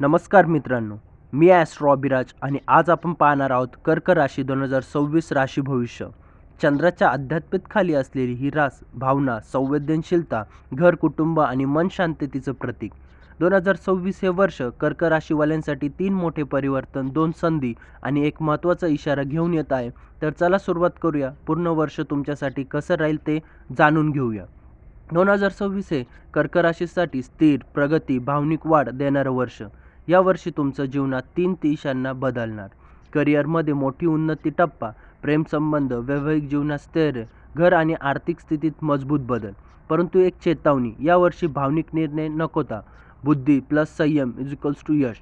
नमस्कार मित्रांनो मी ॲस्ट्रो अभिराज आणि आज आपण पाहणार आहोत कर्क राशी दोन हजार सव्वीस राशी भविष्य. चंद्राच्या अध्यात्मित खाली असलेली ही रास भावना संवेदनशीलता घर कुटुंब आणि मन शांततेचं प्रतीक. दोन हजार सव्वीस हे वर्ष कर्क राशीवाल्यांसाठी तीन मोठे परिवर्तन दोन संधी आणि एक महत्त्वाचा इशारा घेऊन येत आहे. तर चला सुरुवात करूया. पूर्ण वर्ष तुमच्यासाठी कसं राहील ते जाणून घेऊया. दोन हजार सव्वीस हे कर्क राशीसाठी स्थिर प्रगती भावनिक वाढ देणारं वर्ष. या वर्षी तुमचं जीवनात तीन दिशांना बदलणार. करिअरमध्ये मोठी उन्नती टप्पा प्रेमसंबंध वैवाहिक जीवनात स्थैर्य घर आणि आर्थिक स्थितीत मजबूत बदल. परंतु एक चेतावणी यावर्षी भावनिक निर्णय नकोता बुद्धी प्लस संयम इजिकल्स टू यश.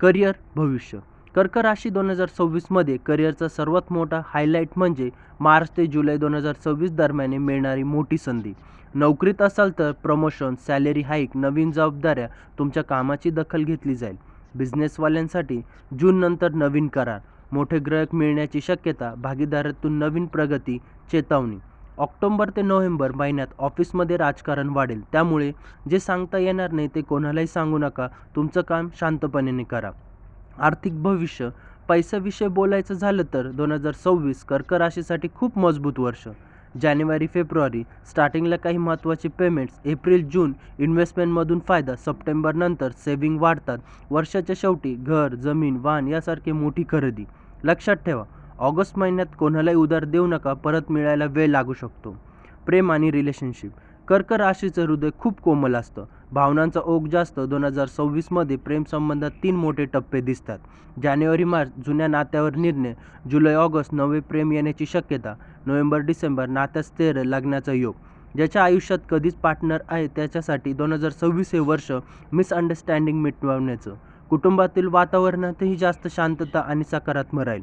करिअर भविष्य. कर्क राशी दोन हजार सव्वीसमध्ये करिअरचा सर्वात मोठा हायलाईट म्हणजे मार्च ते जुलै दोन हजार सव्वीस दरम्यान मिळणारी मोठी संधी. नोकरीत असाल तर प्रमोशन सॅलरी हाईक नवीन जबाबदाऱ्या तुमच्या कामाची दखल घेतली जाईल. बिझनेसवाल्यांसाठी जूननंतर नवीन करार. मोठे ग्राहक मिळण्याची शक्यता भागीदारातून नवीन प्रगती चेतावणी. ऑक्टोंबर ते नोव्हेंबर महिन्यात ऑफिसमध्ये राजकारण वाढेल. त्यामुळे जे सांगता येणार नाही ते कोणालाही सांगू नका. तुमचं काम शांतपणे करा. आर्थिक भविष्य पैशाविषयी बोलायचं झालं तर दोन हजार सव्वीस कर्क राशीसाठी खूप मजबूत वर्ष. जानेवारी फेब्रुवारी. स्टार्टिंगला काही महत्त्वाचे पेमेंट्स एप्रिल जून. इन्व्हेस्टमेंटमधून फायदा. सप्टेंबरनंतर सेव्हिंग वाढतात. वर्षाच्या शेवटी घर जमीन वाहन यासारखी मोठी खरेदी. लक्षात ठेवा ऑगस्ट महिन्यात कोणालाही उधार देऊ नका परत मिळायला वेळ लागू शकतो. प्रेम आणि रिलेशनशिप कर्क राशीचं हृदय खूप कोमल असतं. भावनांचा ओघ जास्त दोन हजार सव्वीसमध्ये प्रेमसंबंधात तीन मोठे टप्पे दिसतात. जानेवारी मार्च जुन्या नात्यावर निर्णय. जुलै ऑगस्ट नवे प्रेम येण्याची शक्यता. नोव्हेंबर डिसेंबर नात्यात स्थैर्य लग्नाचा योग. ज्याच्या आयुष्यात कधीच पार्टनर आहे त्याच्यासाठी दोन हजार सव्वीस हे वर्ष मिसअंडरस्टँडिंग मिटवण्याचं. कुटुंबातील वातावरणातही जास्त शांतता आणि सकारात्मक राहील.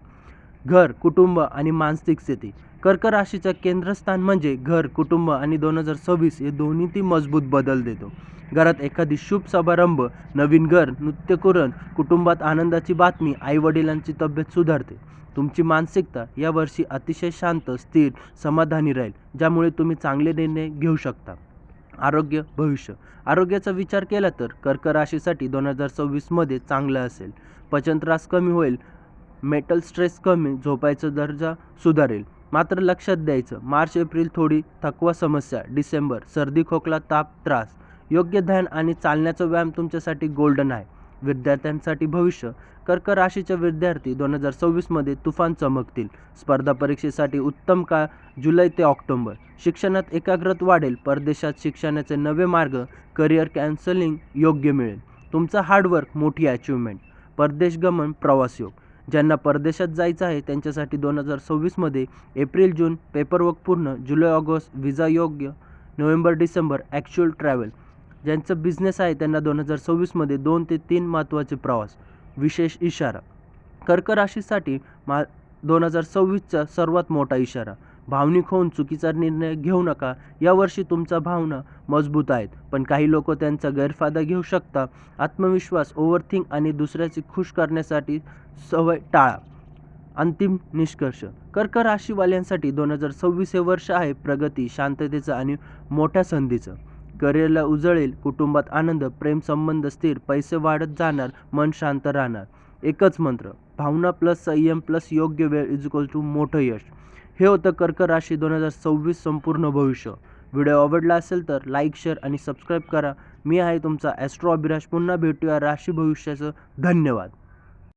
घर कुटुंब आणि मानसिक स्थिती. कर्क राशीचं केंद्रस्थान म्हणजे घर कुटुंब आणि दोन हजार सव्वीस हे दोन्ही ती मजबूत बदल देतो. घरात एखादी शुभ समारंभ नवीन घर नृत्यकुरण कुटुंबात आनंदाची बातमी आईवडिलांची तब्येत सुधारते. तुमची मानसिकता यावर्षी अतिशय शांत स्थिर समाधानी राहील ज्यामुळे तुम्ही चांगले निर्णय घेऊ शकता. आरोग्य भविष्य. आरोग्याचा विचार केला तर कर्क राशीसाठी दोन हजार सव्वीसमध्ये चांगलं असेल. पचन त्रास कमी होईल मेटल स्ट्रेस कमी झोपायचा दर्जा सुधारेल. मात्र लक्षात द्यायचं मार्च एप्रिल थोडी थकवा समस्या डिसेंबर सर्दी खोकला ताप त्रास. योग्य ध्यान आणि चालण्याचा व्यायाम तुमच्यासाठी गोल्डन आहे. विद्यार्थ्यांसाठी भविष्य कर्क राशीचे विद्यार्थी दोन हजार सव्वीसमध्ये तुफान चमकतील. स्पर्धा परीक्षेसाठी उत्तम काळ जुलै ते ऑक्टोंबर. शिक्षणात एकाग्रत वाढेल परदेशात शिक्षणाचे नवे मार्ग करिअर कॅन्सलिंग योग्य मिळेल. तुमचं हार्डवर्क मोठी अचिव्हमेंट परदेश गमन प्रवास योग. ज्यांना परदेशात जायचं आहे त्यांच्यासाठी दोन हजार सव्वीसमध्ये एप्रिल जून पेपरवर्क पूर्ण जुलै ऑगस्ट व्हिजा योग्य नोव्हेंबर डिसेंबर ॲक्च्युअल ट्रॅव्हल ज्यांचं बिझनेस आहे त्यांना दोन हजार सव्वीसमध्ये दोन ते तीन महत्त्वाचे प्रवास विशेष इशारा. कर्क राशीसाठी मा दोन हजार सव्वीसचा सर्वात मोठा इशारा. भावनिक होऊन चुकीचा निर्णय घेऊ नका. यावर्षी तुमचा भावना मजबूत आहेत पण काही लोक त्यांचा गैरफायदा घेऊ शकता. आत्मविश्वास ओव्हरथिंक आणि दुसऱ्याची खुश करण्यासाठी सवय टाळा. अंतिम निष्कर्ष. कर्क राशीवाल्यांसाठी दोन हजार सव्वीस हे वर्ष आहे प्रगती शांततेचं आणि मोठ्या संधीचं. करिअरला उजळेल कुटुंबात आनंद प्रेमसंबंध स्थिर पैसे वाढत जाणार मन शांत राहणार. एकच मंत्र भावना प्लस संयम प्लस योग्य वेळ इज इक्वल टू मोठं यश. हे होतं कर्क राशी दोन हजार सव्वीस संपूर्ण भविष्य. व्हिडिओ आवडला असेल तर लाईक शेअर आणि सबस्क्राईब करा. मी आहे तुमचा ॲस्ट्रो अभिराज पुन्हा भेटूया राशी भविष्याचं. धन्यवाद.